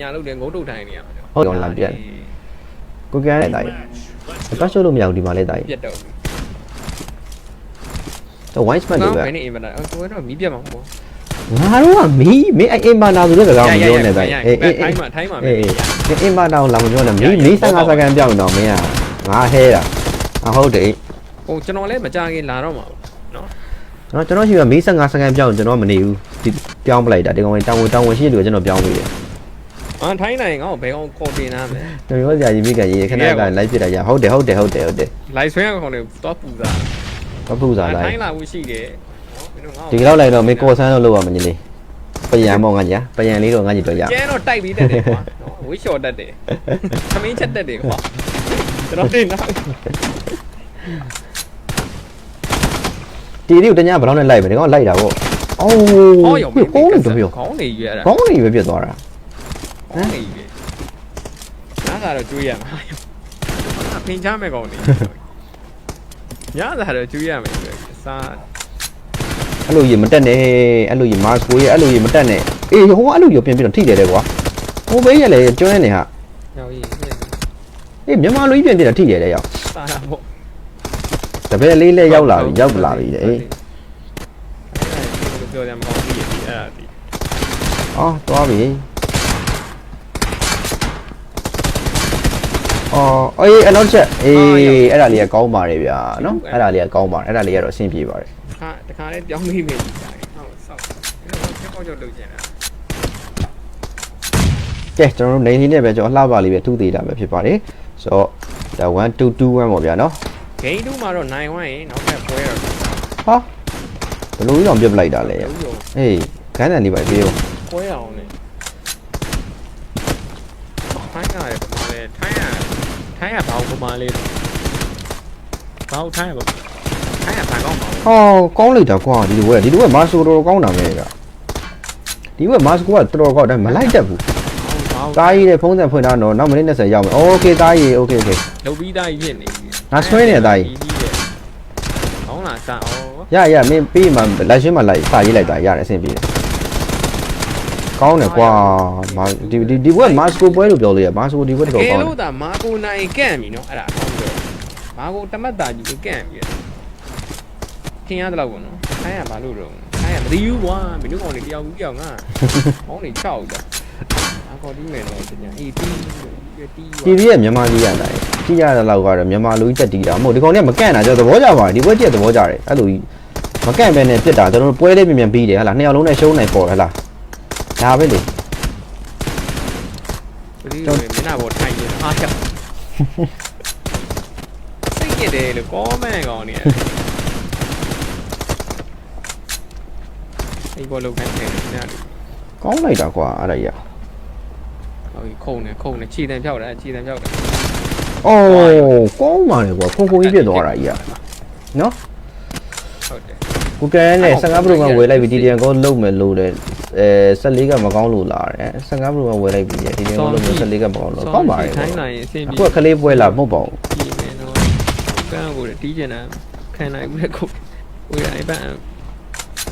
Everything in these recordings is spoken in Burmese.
ညာလို့လည်းငုံတုတ်ထိုင်နေရမှာဟုတ်တယ်လာပြတ်ကိုကန်နဲ့တာကြီးပတ်ရှုပ်လို့မရဘူးဒီမှာလဲတာကြီးပြတ်တော့ပြီတော့ white spot လို့ပဲဘယ်နဲ့အင်မတာကိုကတော့မီးပြတ်မှာမဟုတ်ငါတို့ကမီးမင်းအဲ့အင်မာနာဆိုတဲ့စကားကိုမပြောနဲ့တာကြီးအေးအေးထိုင်းမှာထိုင်းမှာပဲအေးအေးအင်မာနာကိုလာမပြောနဲ့မီးမီး15စက္ကန့်ပြောင်းတော့မင်းကငါဟဲတာအဟုတ်တယ်ဟိုကျွန်တော်လည်းမကြခင်လာတော့မှာနော်ကျွန်တော်ကျွန်တော်ရှိမှမီး15စက္ကန့်ပြောင်းကျွန်တော်မနေဘူးဒီပြောင်းပလိုက်တာဒီကောင်တောင်းဝင်တောင်းဝင်ရှိတယ်လို့ကျွန်တော်ပြောင်းပေးတယ် အာထိုင်းနိုင်ငါ့ကိုဘယ်ကောင်ခေါ်တင်သားမလဲကျွန်တော်ကြာကြီးမိကန်ကြီးခဏကလိုက်ပြတာရဟုတ်တယ်ဟုတ်တယ်ဟုတ်တယ်ဟုတ်တယ်လိုက်ဆွဲရကောင်တွေတော့ပူစားမပူစားလိုက်ထိုင်းလာဘူးရှိတယ်နော်မင်းတို့ငါ့ဒီလောက်လိုက်တော့မေကောဆန်းတော့လောက်ရမကြီးလေးပယံမောငါကြီးပယံလေးတော့ငါကြီးတော့ရကျဲတော့တိုက်ပြီးတက်တယ်ကွာနော်ဝိရှော်တက်တယ်သမင်းချက်တက်တယ်ကွာကျွန်တော်တင်တော့တီတီကိုတ냐ဘယ်လောက်နဲ့လိုက်ပဲဒီကောင်လိုက်တာပေါ့အော်ဟောရောကောင်းတယ်တော့ပြောခေါင်းနေရွရတာကောင်းနေပဲပြတ်သွားတာ ခေါင်းနေရွနားကတော့ကျွေးရမှာဖင်ချမယ်ကောင်နေညသာတော့ကျွေးရမယ်စားအဲ့လိုကြီးမတက်နဲ့အဲ့လိုကြီးမာစကိုရဲ့အဲ့လိုကြီးမတက်နဲ့အေးဟိုကအဲ့လိုကြီးပြင်ပြီးတော့ထိတယ်တဲ့ကွာဟိုဘေးရလေကျွန်းနေဟာရောက်ရေးအေးမြန်မာလူကြီးပြင်ပြီးတော့ထိတယ်တဲ့ရောက်စားတာပေါ့တပည့်လေးလေးရောက်လာပြီရောက်လာပြီတဲ့အေးပြောတယ်မကောင်းဘူးအဲ့ဒါဒီအော်သွားပြီ အော်အေးအနောက်ချက်အေးအဲ့ဒါလေးကကောင်းပါတယ်ဗျာနော်အဲ့ဒါလေးကကောင်းပါတယ်အဲ့ဒါလေးကတော့အဆင်ပြေပါတယ်ခါတခါလေးပြောင်းမိမိကြီးတာဟုတ်ဆောက်အဲ့တော့ချက်ပေါက်ကြောက်လုပ်ချင်တာကဲကျွန်တော်တို့နေနေနဲ့ပဲကျွန်တော်အလှပါလေးပဲထုသေးတာပဲဖြစ်ပါတယ်ဆိုတော့ဒါ1 2 2 1ပေါ့ဗျာနော်ဂိမ်း2မှာတော့နိုင်ဝိုင်းရင်နောက်ထပ်ပွဲတော့ဟာဘလို့ကြီးအောင်ပြစ်ပလိုက်တာလဲရုပ်ရုံအေးခန်းတန်လေးပဲပြေးဦးပွဲအောင်နဲ့ထိုင်းရတယ်ပမာလဲထိုင်းရ ထိုင်းရဘာပမာလဲဘာထိုင်းရဘာထိုင်းရဘာကောင်းပါ ဟောကောင်းလိုက်တာကွာဒီလိုပဲဒီလိုပဲမာဆိုတော်တော်ကောင်းတာပဲကဒီဘက်မာစကိုကတော်တော်ကောင်းတယ်မလိုက်တတ်ဘူး ဘာ တားကြီးတဲ့ဖုံးစံဖွင့်တာတော့နောက်မိနစ်20ရောက်မယ်โอเคတားကြီးโอเคโอเค လုတ်ပြီးသားကြီးဖြစ်နေပြီ ငါဆွဲနေတာကြီး ကောင်းလားစားအောင် ရရမင်းပြီးမှလက်ရှင်းမှလိုက်စာရေးလိုက်တာရတယ်အဆင်ပြေတယ် ကောင်းတယ်ကွာမာဒီဒီဒီဘက်မာစကိုပွဲလို့ပြောလို့ရမာစကိုဒီဘက်တော်ကဲကောင်းတယ်လို့သာမာကိုနိုင်ကန့်ပြီနော်အဲ့ဒါအကောင်းပြောမာကိုတမတ်တာကြီးကိုကန့်ပြီထင်ရတယ်လို့ပေါ့နော်ခိုင်းရဘာလို့တော့ခိုင်းရမသိဘူးကွာမင်းတို့ကောင်တွေတယောက်ဘူးတယောက်ငါကောင်းနေ6ကြအကောဒီမယ်တော့တင်ညာအေးတီးတီးတီဗီရဲ့မြန်မာကြီးရတာကြည့်ရတဲ့လောက်ကတော့မြန်မာလူကြီးတက်တီးတာမဟုတ်ဒီကောင်ကမကန့်တာကျွန်တော်သဘောကျပါတယ်ဒီဘက်ကြည့်သဘောကျတယ်အဲ့လိုကြီးမကန့်ပဲနဲ့ပြစ်တာကျွန်တော်တို့ပွဲလေးမြန်မြန်ပြီးတယ်ဟလာနှစ်ယောက်လုံးနဲ့ရှုံးနိုင်ပေါ်ဟလာ ဒါပဲလေဒီလိုမျက်နှာပေါ်ထိုင်နေတာအားကြောက်စိတ်ကြတယ်လို့ကောမန့်ကောင်နေတယ်အေးဘောလုံးခိုင်းတယ်ညာလို့ကောင်းလိုက်တာကွာအဲ့ဒါကြီးဟုတ်ပြီခုံနေခုံနေခြေတံဖြောက်တယ်ခြေတံဖြောက်တယ်အိုးကောင်းပါလေကွာခုံခုံကြီးပြစ်သွားတာကြီးอ่ะနော်ဟုတ်တယ် ကိုကန်နဲ့15 Pro မှာဝယ်လိုက်ပြီး TDN ကိုလုံးမယ်လို့တဲ့အဲ14ကမကောင်းလို့လာတယ်15 Pro မှာဝယ်လိုက်ပြီး TDN ကိုလုံးမယ်14ကမကောင်းလို့ကောင်းပါလေထိုင်းနိုင်ရင်အဆင်ပြေအခုကကလေးပွဲလာမဟုတ်ပါဘူးဒီမယ်နော်ကန်းကိုတီးကျင်တာခံနိုင်ဘူးလေခုဝေး iPad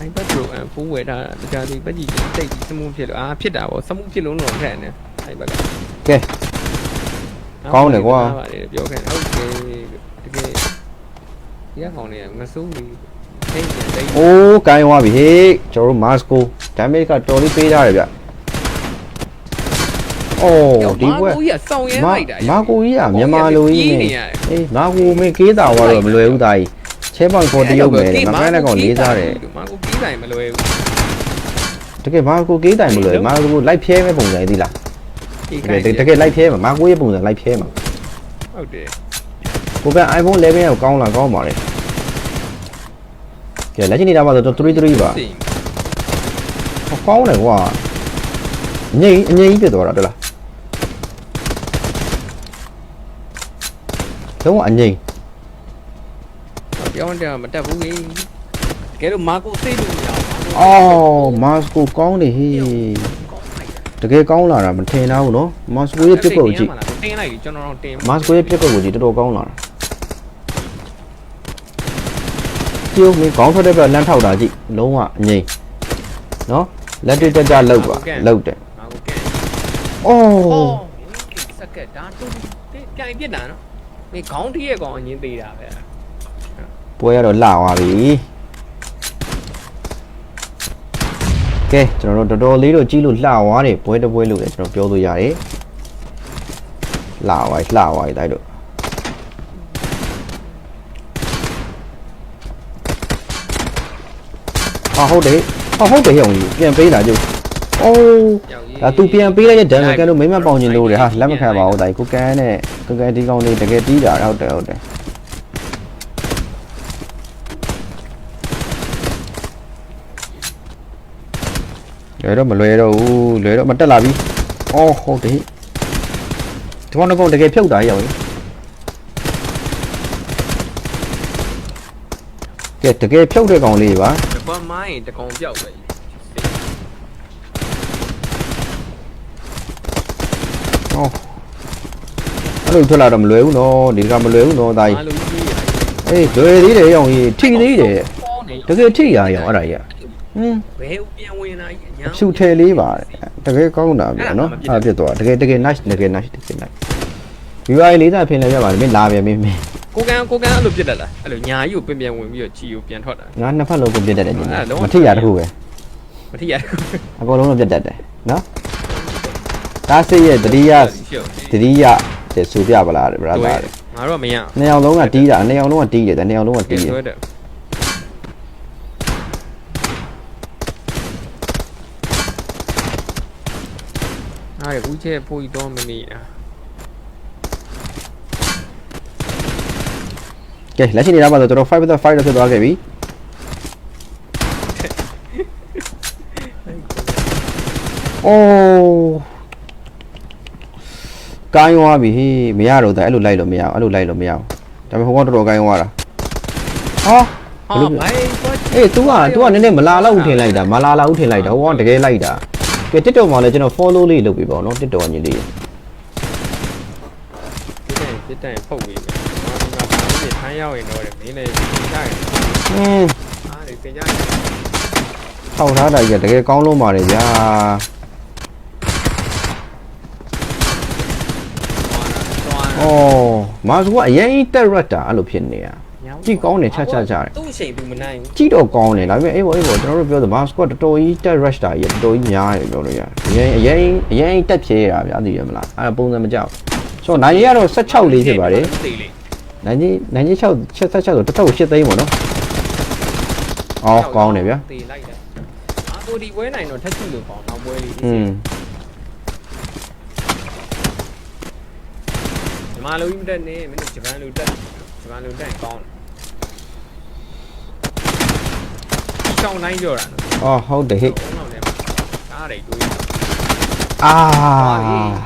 iPad Pro အဖူးဝယ်ထားတာတခြားဒီပတ်ကြည့်တိတ်ပြီးစမှုဖြစ်လို့အာဖြစ်တာပေါ့စမှုဖြစ်လို့တော့ခက်နေ iPad ကကဲကောင်းတယ်ကွာပါတယ်ပြောခဲ့ဟုတ်တယ်တကယ်ဒီကကောင်တွေကမစိုးဘူး တိတ်နေတိတ်အိုးကိုင်းသွားပြီဟေးကျွန်တော်တို့ Masco damage ကတော်လေးပေးထားတယ်ဗျအိုးဒီဘွဲမာကိုကြီးကစောင်းရဲမာလိုက်တာမာကိုကြီးကမြန်မာလူကြီးနေနေရတယ်အေးမာကိုမင်းကေးတာသွားတော့မလွယ်ဘူးသားကြီးချဲပေါင်ကိုတရုပ်မယ်ငါကလည်းကောင်လေးစားတယ်မာကိုကြီးတိုင်းမလွယ်ဘူးတကယ်မာကိုကေးတိုင်မလွယ်မာကိုလိုက်ဖြဲမဲ့ပုံစံသီးလားဒီတကယ်တကယ်လိုက်ဖြဲမှာမာကိုရဲ့ပုံစံလိုက်ဖြဲမှာဟုတ်တယ်ကိုက iPhone 11ရောက်ကောင်းလာကောင်းပါလေ ကဲလက်ချင်နေတာပါဆိုတော့33ပါဟောကောင်းတယ်ကွာအငိမ့်အငိမ့်ကြီးပြစ်သွားတာတွေ့လားတော့အငိမ့်ပြောင်းတယ်မတက်ဘူးလေတကယ်လို့မာကိုစိတ်လို့မရဘူးအော်မာစကိုကောင်းတယ်ဟေးတကယ်ကောင်းလာတာမထင်တော့ဘူးနော်မာစကိုရဲ့ပြစ်ပုတ်ကြည့်တင်းလိုက်ပြီကျွန်တော်တော့တင်းမာစကိုရဲ့ပြစ်ပုတ်ကိုကြည့်တော်တော်ကောင်းလာတာ ကျိုးမင်းကောင်းထွက်တဲ့ဘက်လမ်းထောက်တာကြည့်လုံးဝအငိမ့်နော်လက်တွေ့တက်ကြလောက်ပါလောက်တယ်မာကိုကဲဩအော်စက်ကက်ဒါတူပြန်ပြစ်တာနော်ဒီခေါင်းထိရဲ့ကောင်အရင်သေးတာပဲပွဲရတော့လှသွားပြီကဲကျွန်တော်တို့တော်တော်လေးတော့ကြီးလို့လှသွားတယ်ပွဲတစ်ပွဲလို့လည်းကျွန်တော်ပြောလို့ရတယ်လှသွားလှသွားပြီတိုက်တော့ ဟာဟုတ်တယ်ဟာဟုတ်တယ်ဟဲ့အောင်ကြီးပြန်ပေးလာကြိုးအိုးယောက်ကြီးဒါသူပြန်ပေးလိုက်တဲ့ဒန်ကိုကန်လို့မိမပေါင်ကျင်လို့တယ်ဟာလက်မခံပါဘူးတိုင်ကိုကန်နဲ့ကိုကန်ဒီကောင်လေးတကယ်တီးတာဟုတ်တယ်ဟုတ်တယ်လွယ်တော့မလွယ်တော့ဘူးလွယ်တော့မတက်လာပြီအော်ဟုတ်တယ်ဒီကောင်ကောင်တကယ်ဖြုတ်တာရောက် ကဲတကယ်ဖြုတ်တဲ့ကောင်လေးပါတပတ်မိုင်းတကောင်ပြောက်ပဲဟောအဲ့လိုထွက်လာတော့မလွယ်ဘူးနော်ဒီကမလွယ်ဘူးနော်ဒါကြီးအားလုံးကြီးရအေးလွယ်သေးတယ်ရောင်ကြီးထိသေးတယ်ပေါ်နေတကယ်ထိရရောင်အဲ့ဒါကြီးဟင်းဘယ်ဦးပြန်ဝင်လာကြီးအညာဖြူထဲလေးပါတကယ်ကောင်းတာဗျာနော်အဲ့ဖြစ်သွားတကယ်တကယ် nice တကယ် nice တကယ် nice UI လေးသားဖင်လဲပြပါလေမင်းလာပြန်မင်းမင်းကိုကန်ကိုကန်အဲ့လိုပြစ်တတ်လားအဲ့လိုညာကြီးကိုပြန်ပြန်ဝင်ပြီးတော့ချီကိုပြန်ထွက်တာငါနှစ်ဖက်လုံးကိုပြတ်တတ်တယ်ညီအဲ့ဒါလုံးဝမထိရတခုပဲမထီရဘူးအကုန်လုံးတော့ပြတ်တတ်တယ်နော်ဒါစိတ်ရဲ့တတိယတတိယတဲ့ဆိုပြပါလားဗျာသားငါတော့မရနှစ်ယောက်လုံးကတီးတာနှစ်ယောက်လုံးကတီးတယ်နှစ်ယောက်လုံးကတီးတယ်ဆွဲတယ်အားရဦးချဲပို့ပြီးတော့မနေတာ ကဲလက်ရှိနေတာပါဆိုတော့5 with the 5တော့ဖြစ်သွားခဲ့ပြီအိုးကိုင်းသွားပြီဟေးမရတော့တဲ့အဲ့လိုလိုက်လို့မရအောင်အဲ့လိုလိုက်လို့မရအောင်ဒါပေမဲ့ဟိုကတော်တော်ကိုင်းသွားတာဟာဟာဘိုင်းတော့အေး तू က तू ကနည်းနည်းမလာလောက်ထင်လိုက်တာမလာလောက်ထင်လိုက်တာဟိုကတကယ်လိုက်တာကဲ TikTok မှာလည်းကျွန်တော် follow လေးလုပ်ပြီပေါ့နော် TikTok ညီလေးပြစ်တယ်ပြစ်တယ်ဖုတ်ပြီး မယ်ငါကဘာလို့ထိုင်းရောက်ရင်တော့မင်းလည်းကြားရင်ဟင်းအားတွေသင်ကြတယ်ထောက်ထားတာကြီးကတကယ်ကောင်းလုံးပါတယ်ဗျာသွားတာဩမာစကအရင်တက်ရက်တာအဲ့လိုဖြစ်နေရကြည့်ကောင်းတယ်ချာချာချာတယ်သူ့အချိန်သူမနိုင်ဘူးကြည့်တော့ကောင်းတယ်ဒါပေမဲ့အေးဘောအေးဘောကျွန်တော်တို့ပြောသမာစကတော်တော်ကြီးတက်ရက်တာကြီးတော်တော်ကြီးများတယ်ပြောလို့ရတယ်အရင်အရင်အရင်တက်ဖြဲရတာဗျာသိရမလားအဲ့ဒါပုံစံမကြောက်ဆိုတော့နိုင်ရတော့16လေးဖြစ်ပါတယ် သိလေနိုင်ကြီးနိုင်ကြီး6 76ဆိုတစ်ထုပ်8သိန်းပေါ့နော်အော်ကောင်းတယ်ဗျာသိလိုက်တယ်အာကိုဒီပွဲနိုင်တော့ထက်ကြည့်လို့ပေါ့နောက်ပွဲလေးอืมဒီမှာလိုကြီးမတက်နဲ့မင်းတို့ဂျပန်လိုတက်ဂျပန်လိုတက်ရင်ကောင်းတယ်ချောင်းတိုင်းပြောတာနော်အော်ဟုတ်တယ်ဟဲ့ဘုံတော့လည်းကားတွေတွေး အာ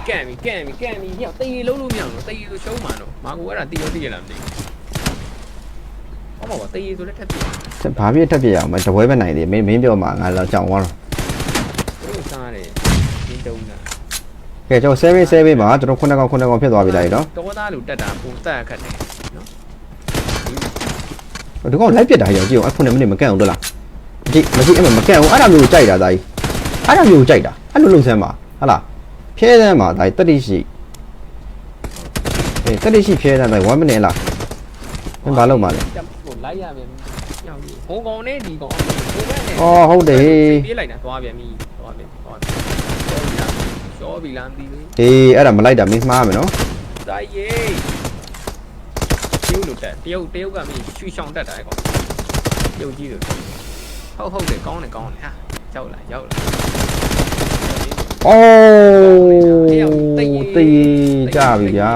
ကန့်ပြီကန့်ပြီကန့်ပြီညတေးလုံးလို့မရအောင်တေးဆိုရှုံးမှာတော့မာကူအဲ့ဒါတေးရောတေးရလားမသိဘူးဟောမှာပါတေးဆိုလည်းထက်ပြီဘာဖြစ်ထက်ပြရအောင်မတပွဲပဲနိုင်တယ်မင်းမင်းပြောမှာငါတော့ကြောင်သွားတော့ဘုံစားတယ်ဒီတုံးတာကဲကျွန်တော်7 7မှာကျွန်တော်9កောင်9កောင်ဖြစ်သွားပြီလိုက်နော်တော်သားလိုတက်တာပုံတက်ခတ်တယ်နော်ဒီကောင်လိုက်ပြစ်တာရောကြည့်အောင်အဲ့9မိနစ်မကန့်အောင်တော့လားမကြည့်မကြည့်အဲ့မကန့်အောင်အဲ့ဒါမျိုးကြိုက်တာဒါကြီးအဲ့ဒါမျိုးကြိုက်တာအဲ့လိုလုံဆန်းပါ ဟလားဖြဲဆန်းပါဒါကြီးတတိရှိအေးတတိရှိဖြဲဆန်းဒါ1မိနစ်လားမင်းဘာလုပ်မှာလဲတက်ကိုလိုက်ရပြန်ညောင်ကြီးဟိုကောင်နဲ့ဒီကောင်ဟိုဘက်နဲ့အော်ဟုတ်တယ်ဟေးပြေးလိုက်တာသွားပြန်ပြီသွားပြန်သွားပြန်ရှောပြီလားမသိဘူးအေးအဲ့ဒါမလိုက်တာမင်းမှားမယ်နော်တိုင်းရေးတရုတ်လိုတက်တရုတ်တရုတ်ကမင်းရွှေရှောင်းတက်တာကောင်တရုတ်ကြီးလို့ဟုတ်ဟုတ်တယ်ကောင်းတယ်ကောင်းတယ်ဟာရောက်လာရောက်လာ အိုးတေးကြပြီဗျာ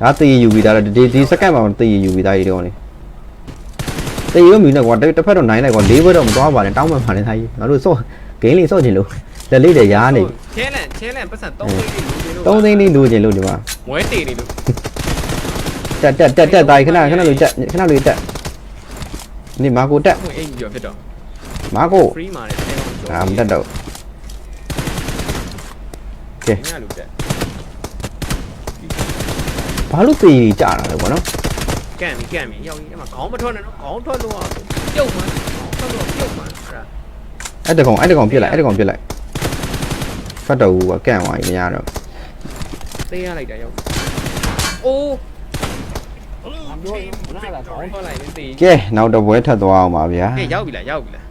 ဒါတေးယူပြီးသားဒီဒီစက္ကန့်မှာတေးယူပြီးသားဒီတော့လေတေးရုံမီနဲ့ကွာတစ်ဖက်တော့နိုင်လိုက်ကွာ၄ဘက်တော့မသွားပါနဲ့တောင်းပန်ပါနဲ့သားကြီးငါတို့စော့ဂိမ်းလေးစော့ချင်လို့လက်လေးတွေရားနေချဲလန်ချဲလန်ပတ်စံ3သိန်းလေးလူချင်းလို့3သိန်းလေးလိုချင်လို့ဒီမှာမွဲတေနေလို့တက်တက်တက်တက်သားကြီးခဏခဏလေးတက်ခဏလေးတက်နေမာကိုတက်ဟိုအိမ်ကြီးဖြစ်တော့မာကို free မှာလည်းတဲကောင်ကျော်အာမတက်တော့ ညလူတက်ဘာလို့တေးကြတာလဲကွာနော်ကန့်ပြီကန့်ပြီရောက်ကြီးအမခေါင်းမထွက်နဲ့နော်ခေါင်းထွက်လို့ပြုတ်မှခေါင်းထွက်လို့ပြုတ်မှအဲ့ဒါအဲ့တကောင်အဲ့တကောင်ပြစ်လိုက်အဲ့တကောင်ပြစ်လိုက်ဖတ်တော်ဘူးကကန့်သွားပြီမရတော့သေးရလိုက်တာရောက်အိုးအပြောမနာလားခေါင်းထွက်လိုက်ရင်တေးကဲနောက်တော့ပွဲထပ်သွားအောင်ပါဗျာကဲရောက်ပြီလားရောက်ပြီလား